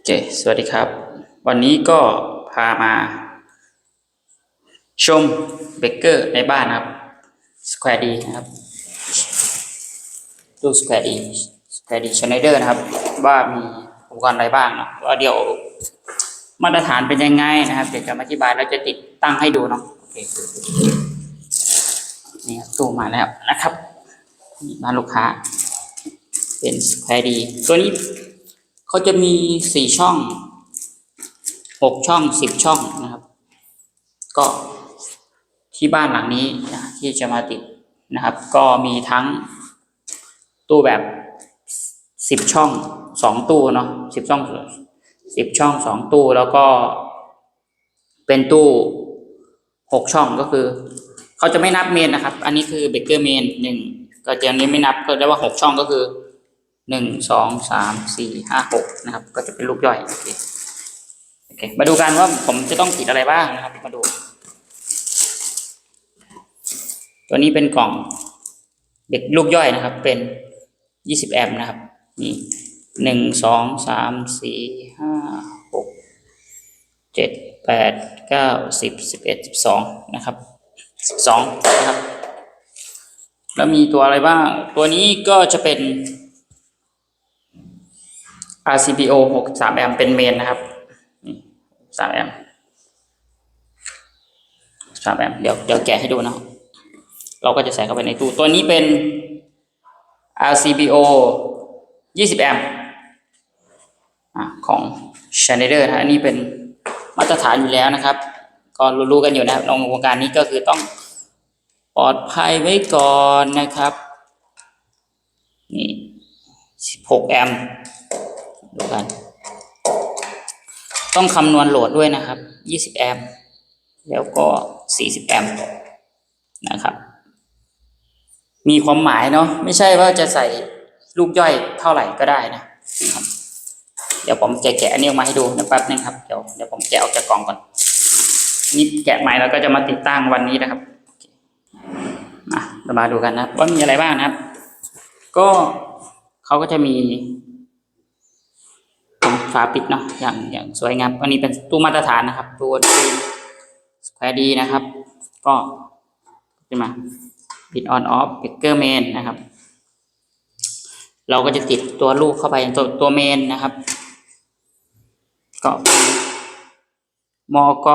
โอเคสวัสดีครับ วันนี้ก็พามา ชมเบเกอร์ในบ้านครับ Square D นะครับดู Square D Square D Schneider นะครับ ว่ามีอุปกรณ์อะไรบ้างเนาะว่าเดี๋ยวมาตรฐานเป็นยังไงนะครับ เดี๋ยวจะอธิบายแล้วจะติดตั้งให้ดูเนาะโอเคนี่ครับตู้มาแล้วนะครับนี่บ้าลูกค้า เป็น Square D ตัวนี้ เขาจะมีสี่ช่องหกช่องสิบช่องนะครับ ก็ที่บ้านหลังนี้นะที่จะมาติดนะครับ ก็มีทั้งตู้แบบสิบช่องสองตู้เนาะสิบช่องสิบช่องสองตู้แล้วก็เป็นตู้หกช่องก็คือ เขาจะไม่นับเมนนะครับ อันนี้คือเบเกอร์เมนหนึ่งก็จะอันนี้ไม่นับก็เรียกว่าหกช่องก็คือ หนึ่งสองสามสี่ห้าหกนะครับ ก็จะเป็นลูกย่อยโอเคโอเคมาดูกันว่าผมจะต้องติดอะไรบ้างนะครับ มาดู ตัวนี้เป็นกล่องเด็กลูกย่อยนะครับ เป็นยี่สิบแอมป์นะครับนี่หนึ่งสองสามสี่ห้าหกเจ็ดแปดเก้าสิบสิบเอ็ดสิบสองนะครับสิบสองนะครับ แล้วมีตัวอะไรบ้าง ตัวนี้ก็จะเป็น RCPO หกสามแอมป์เป็นเมนนะครับนี่สามแอมป์สามแอมป์เดี๋ยวเดี๋ยวแกะให้ดูนะ เราก็จะใส่เข้าไปในตู้ ตัวนี้เป็น RCPO ยี่สิบแอมป์ของ Schneider นะอันนี้เป็นมาตรฐานอยู่แล้วนะครับ ก็รู้ๆกันอยู่นะครับในวงการนี้ก็คือต้องปลอดภัยไว้ก่อนนะครับ นี่สิบหกแอมป์ ดูกัน ต้องคำนวณโหลดด้วยนะครับ 20 แอมป์แล้วก็ 40 แอมป์นะครับ มีความหมายเนาะไม่ใช่ว่าจะใส่ลูกย่อยเท่าไหร่ก็ได้นะเดี๋ยวผมแกะๆอันนี้ออกมาให้ดูนะแป๊บนึงครับเดี๋ยวเดี๋ยวผมแกะออกจากกล่องก่อนนี่แกะใหม่แล้วก็จะมาติดตั้งวันนี้นะครับมาเรามาดูกันนะว่ามีอะไรบ้างนะครับ ก็เขาก็จะมี ฝาปิดเนาะอย่างอย่างสวยงามอันนี้เป็นตู้มาตรฐานนะครับตัวทีสแควร์ดีนะครับ ก็ขึ้นมาปิดออนออฟเบเกอร์เมนนะครับ เราก็จะติดตัวลูกเข้าไปตัวตัวเมนนะครับ ก็มอก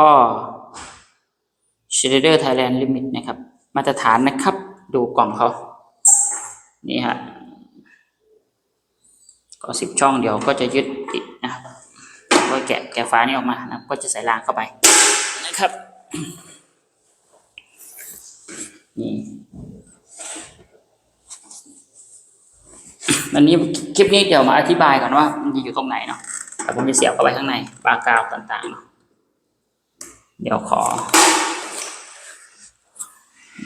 ชเดอร์ไทยแลนด์ลิมิตนะครับ มาตรฐานนะครับ ดูกล่องเขานี่ฮะก็สิบช่องเดียวก็จะยึดติด ก็แกะแกะฟ้านี่ออกมานะครับก็จะใส่รางเข้าไปนะครับนี่วันนี้คลิปนี้เดี๋ยวมาอธิบายก่อนว่ามันจะอยู่ตรงไหนเนาะแต่ผมจะเสียบเข้าไปข้างในปากกาวต่างๆเนาะเดี๋ยวขอ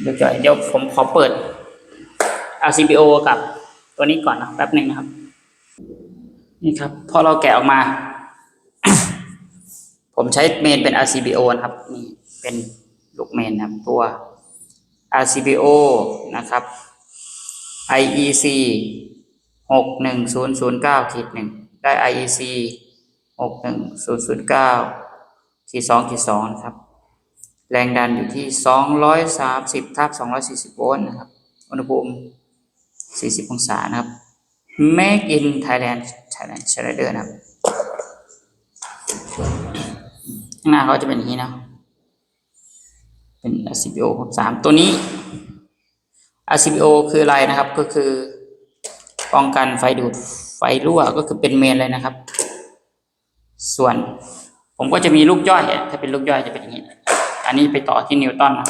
เดี๋ยวจะเดี๋ยวผมขอเปิด RCBO กับตัวนี้ก่อนนะแป๊บหนึ่งนะครับ นี่ครับ พอเราแกะออกมา ผมใช้เมนเป็น RCBO นะครับนี่เป็นลูกเมนนะครับตัว RCBO นะครับ IEC หกหนึ่งศูนย์ศูนย์เก้าขีดหนึ่งได้ IEC หกหนึ่งศูนย์ศูนย์เก้าขีดสองขีดสองนะครับ แรงดันอยู่ที่สองร้อยสามสิบทับสองร้อยสี่สิบโวลต์นะครับ อุณหภูมิสี่สิบองศานะครับ Make in Thailand Thailand Schneider นะครับ ข้างหน้าเขาจะเป็นอย่างนี้นะเป็น RCBO 63ตัวนี้ RCBO คืออะไรนะครับก็คือป้องกันไฟดูดไฟรั่วก็คือเป็นเมนเลยนะครับ ส่วนผมก็จะมีลูกย่อย ถ้าเป็นลูกย่อยจะเป็นอย่างนี้ อันนี้ไปต่อที่นิวตันนะ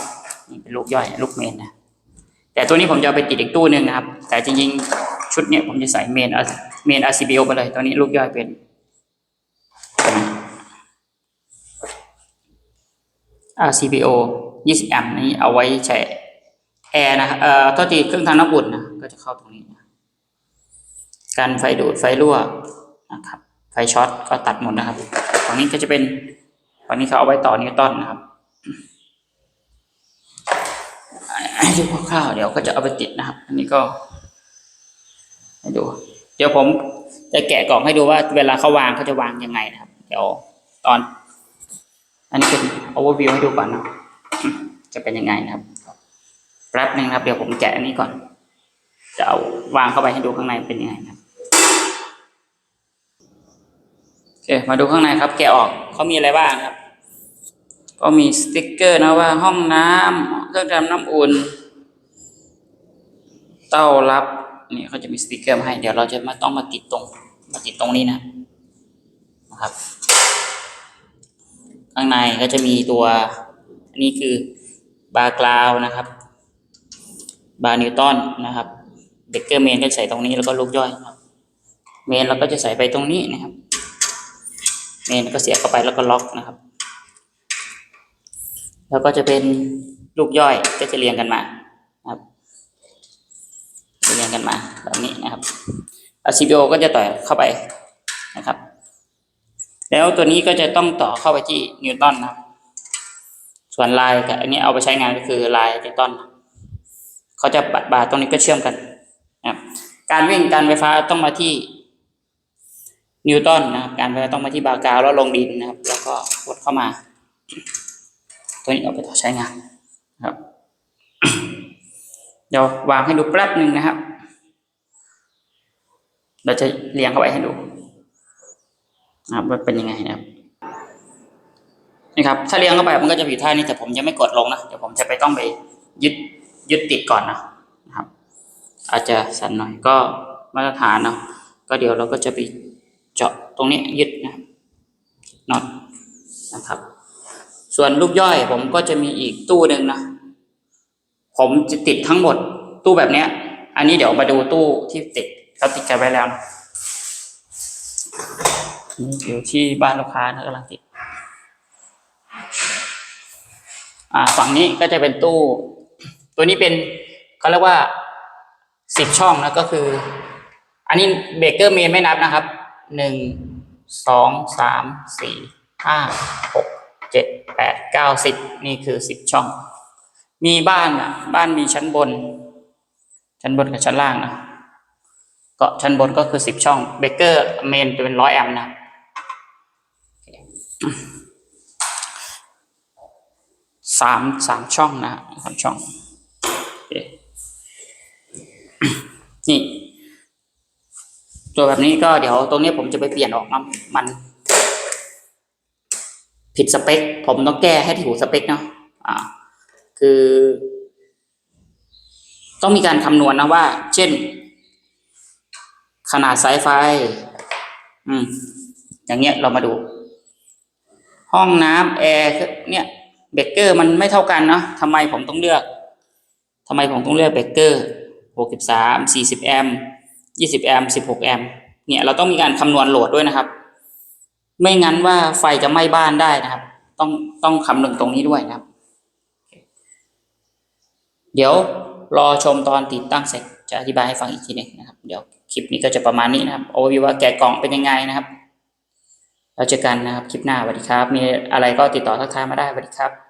นี่เป็นลูกย่อยลูกเมนนะแต่ตัวนี้ผมจะเอาไปติดอีกตู้หนึ่งนะครับ แต่จริงๆ ชุดเนี้ยผมจะใส่เมนเมน RCBO ไปเลยตัวนี้ลูกย่อยเป็น RCBO 20 แอมป์นี้เอาไว้ใช้แอร์นะเอ่อตัวทีเครื่องทำน้ำอุ่นนะก็จะเข้าตรงนี้นะการไฟดูดไฟรั่วนะครับ ไฟช็อตก็ตัดหมดนะครับฝั่งนี้ก็จะเป็นฝั่งนี้เขาเอาไว้ต่อนิวตันนะครับให้ดูคร่าวๆเดี๋ยวก็จะเอาไปติดนะครับ อันนี้ก็ให้ดู เดี๋ยวผมจะแกะกล่องให้ดูว่าเวลาเขาวางเขาจะวางยังไงนะครับ เดี๋ยวตอน อันนี้เป็น overview ให้ดูก่อนเนาะจะเป็นยังไงนะครับแป๊บหนึ่งครับ เดี๋ยวผมแกะอันนี้ก่อน จะเอาวางเข้าไปให้ดูข้างในเป็นยังไงนะครับโอเคมาดูข้างในครับ แกะออกเขามีอะไรบ้างครับ ก็มีสติกเกอร์นะว่าห้องน้ำเครื่องทำน้ำอุ่น เต้ารับนี่เขาจะมีสติกเกอร์มาให้ เดี๋ยวเราจะมาต้องมาติดตรง มาติดตรงนี้นะนะครับ ข้างในก็จะมีตัวนนี้คือบาร์กราวนะครับ บาร์นิวตันนะครับเบเกอร์เมนก็ใส่ตรงนี้แล้วก็ลูกย่อยครับเมนเราก็จะใส่ไปตรงนี้นะครับ เมนก็เสียบเข้าไปแล้วก็ล็อกนะครับ แล้วก็จะเป็นลูกย่อยก็จะเรียงกันมาครับเรียงกันมาแบบนี้นะครับ RCBO ก็จะต่อยเข้าไป แล้วตัวนี้ก็จะต้องต่อเข้าไปที่นิวตันนะส่วนลายกับอันนี้เอาไปใช้งานก็คือลายนิวตันเขาจะบาบาตรงนี้ก็เชื่อมกันนะการวิ่งการไฟฟ้าต้องมาที่นิวตันนะครับการไฟฟ้าต้องมาที่บากาวแล้วลงดินนะครับ แล้วก็กดเข้ามา ตัวนี้เอาไปต่อใช้งานนะครับเดี๋ยววางให้ดูแป๊บหนึ่งนะครับ เราจะเรียงเข้าไปให้ดู นะครับว่าเป็นยังไงนะครับนี่ครับ ถ้าเรียงเข้าไปมันก็จะอยู่ท่านี้แต่ผมจะไม่กดลงนะเดี๋ยวผมจะไปต้องไปยึดยึดติดก่อนนะนะครับ อาจจะสั่นหน่อยก็มาตรฐานเนาะก็เดี๋ยวเราก็จะไปเจาะตรงนี้ยึดนะน็อตนะครับ ส่วนลูกย่อยผมก็จะมีอีกตู้หนึ่งนะผมจะติดทั้งหมดตู้แบบเนี้ย อันนี้เดี๋ยวมาดูตู้ที่ติดเขาติดกันไว้แล้วนะ อยู่ที่บ้านลูกค้านะกำลังติด อ่า ฝั่งนี้ก็จะเป็นตู้ ตัวนี้เป็นเขาเรียกว่าสิบช่องนะก็คือ อันนี้เบเกอร์เมนไม่นับนะครับหนึ่งสองสามสี่ห้าหกเจ็ดแปดเก้าสิบนี่คือสิบช่อง มีบ้านอะ บ้านมีชั้นบน ชั้นบนกับชั้นล่างนะก็ชั้นบนก็คือสิบช่องเบเกอร์เมนจะเป็นร้อยแอมป์นะ สามสามช่องนะสามช่องนี่ตัวแบบนี้ก็เดี๋ยวตรงนี้ผมจะไปเปลี่ยนออกนะมัน ผิดสเปค ผมต้องแก้ให้ถูกสเปคเนาะอ่า คือ ต้องมีการคำนวณนะว่า เช่น ขนาดสายไฟ อืม อย่างเงี้ยเรามาดู ห้องน้ำแอร์เนี่ยเบเกอร์มันไม่เท่ากันเนาะทำไมผมต้องเลือกทำไมผมต้องเลือกเบเกอร์หกสิบสามสี่สิบแอมยี่สิบแอมสิบหกแอมเนี่ยเราต้องมีการคำนวณโหลดด้วยนะครับ ไม่งั้นว่าไฟจะไหม้บ้านได้นะครับ ต้องต้องคำนึงตรงนี้ด้วยนะครับ เดี๋ยวรอชมตอนติดตั้งเสร็จจะอธิบายให้ฟังอีกทีหนึงนะครับ เดี๋ยวคลิปนี้ก็จะประมาณนี้นะครับโอวิวว่าแกะกล่องเป็นยังไงนะครับ แล้วเจอกันนะครับคลิปหน้าสวัสดีครับ มีอะไรก็ติดต่อทักทายมาได้สวัสดีครับ